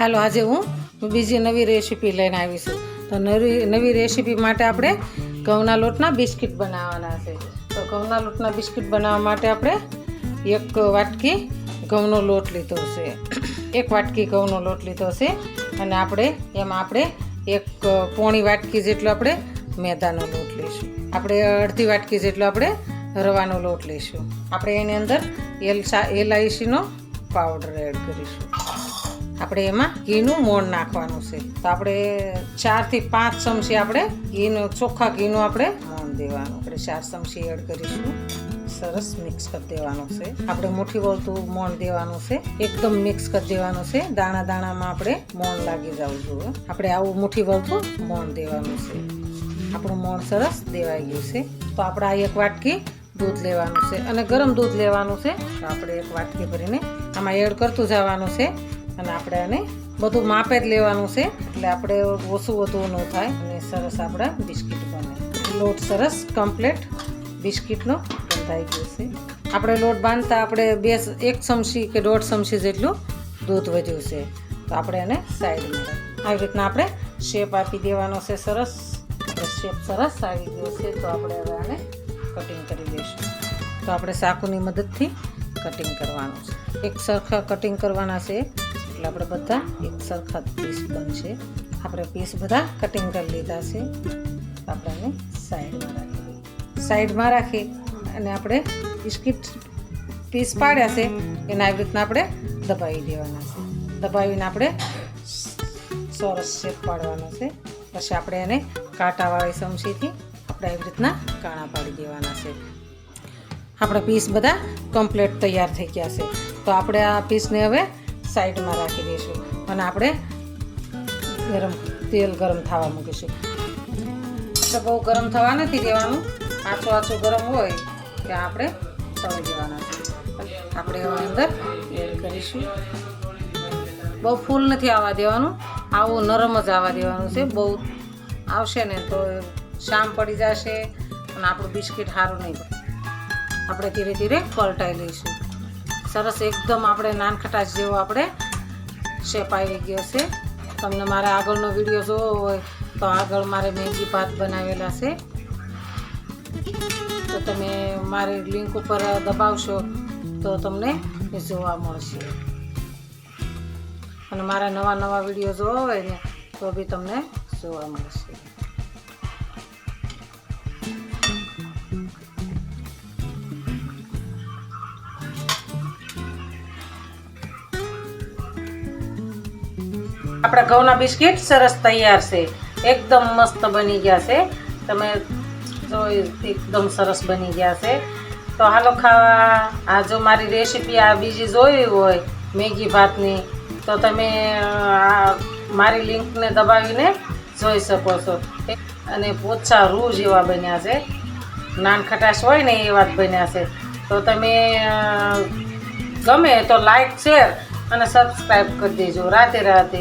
હાલો, આજે હું બીજી નવી રેસીપી લઈને આવી છું. તો નવી નવી રેસીપી માટે આપણે ઘઉંના લોટના બિસ્કિટ બનાવવાના છે. તો ઘઉંના લોટના બિસ્કિટ બનાવવા માટે આપણે એક વાટકી ઘઉંનો લોટ લીધો છે. એક વાટકી ઘઉંનો લોટ લીધો છે અને આપણે, એમાં આપણે એક પોણી વાટકી જેટલો આપણે મેદાનો લોટ લઈશું. આપણે અડધી વાટકી જેટલો આપણે રવાનો લોટ લઈશું. આપણે એની અંદર એલ એલાયચીનો પાવડર એડ કરીશું. આપણે એમાં ઘીનું મોણ નાખવાનું છે. તો આપણે ચારથી પાંચ ચમચી આપણે ઘીનું, ચોખ્ખા ઘીનું આપણે મોણ દેવાનું. આપણે ચાર ચમચી એડ કરીશું. સરસ મિક્સ કરી દેવાનું છે. આપણે મુઠ્ઠી વળતું મોણ દેવાનું છે. એકદમ મિક્સ કરી દેવાનું છે. દાણા દાણામાં આપણે મોણ લાગી જવું જોઈએ. આપણે આવું મુઠ્ઠી વળતું મોણ દેવાનું છે. આપણું મોણ સરસ દેવાઈ ગયું છે. તો આપણે આ એક વાટકી દૂધ લેવાનું છે. અને ગરમ દૂધ લેવાનું છે. તો આપણે એક વાટકી ભરીને આમાં એડ કરતું જવાનું છે. અને આપણે આને બધું માપે જ લેવાનું છે. એટલે આપણે ઓછું વધુ ન થાય અને સરસ આપણા બિસ્કિટ બને. લોટ સરસ કમ્પ્લેટ બિસ્કિટનો બંધાઈ ગયો છે. આપણે લોટ બાંધતા આપણે બે એક ચમચી કે દોઢ ચમચી જેટલું દૂધ વધ્યું છે. તો આપણે એને સાઈડમાં આવી રીતના આપણે શેપ આપી દેવાનો છે સરસ. શેપ સરસ આવી ગયો છે. તો આપણે હવે આને કટિંગ કરી દઈશું. તો આપણે સાકુની મદદથી કટિંગ કરવાનું છે. એક સરખા કટિંગ કરવાના છે. એટલે આપણે બધા એક સરખા પીસ બનશે. આપણે પીસ બધા કટિંગ કરી લીધા છે. આપણે સાઈડમાં રાખી સાઈડમાં રાખી અને આપણે બિસ્કિટ પીસ પાડ્યા છે. એના આવી રીતના આપણે દબાવી દેવાના છે. દબાવીને આપણે સરસ શેપ પાડવાનો છે. પછી આપણે એને કાંટાવાળી ચમચીથી આપણે આવી રીતના કાણા પાડી દેવાના છે. આપણા પીસ બધા કમ્પ્લીટ તૈયાર થઈ ગયા છે. તો આપણે આ પીસને હવે સાઈડમાં રાખી દઈશું અને આપણે ગરમ તેલ ગરમ થવા મૂકીશું. તો બહુ ગરમ થવા નથી દેવાનું. આછું આછું ગરમ હોય ત્યાં આપણે તળી દેવાના છે. આપણે એમાં અંદર એડ કરીશું. બહુ ફૂલ નથી આવવા દેવાનું. આવું નરમ જ આવવા દેવાનું છે. બહુ આવશે ને તો શામ પડી જશે અને આપણું બિસ્કિટ સારું નહીં આપણે ધીરે ધીરે પલટાઈ લઈશું. સરસ એકદમ આપણે નાનખટાશ જેવો આપણે શેપ આવી ગયો છે. તમને મારે આગળનો વીડિયો જોવો હોય તો આગળ મારે મેગી ભાત બનાવેલા છે. તો તમે મારી લિંક ઉપર દબાવશો તો તમને જોવા મળશે. અને મારા નવા નવા વીડિયો જોવા હોય ને તો બી તમને જોવા મળશે. આપણા ઘઉંના બિસ્કિટ સરસ તૈયાર છે. એકદમ મસ્ત બની ગયા છે. તમે જો એકદમ સરસ બની ગયા છે. તો હાલો ખાવા. આ જો મારી રેસીપી આ બીજી જોઈ હોય મેગી ભાતની, તો તમે આ મારી લિંકને દબાવીને જોઈ શકો છો. અને પોચા રૂ જેવા બન્યા છે. નાન ખટાશ હોય ને એવા જ બન્યા છે. તો તમે ગમે તો લાઈક શેર અને સબસ્ક્રાઈબ કરી દેજો. રાતે રાતે.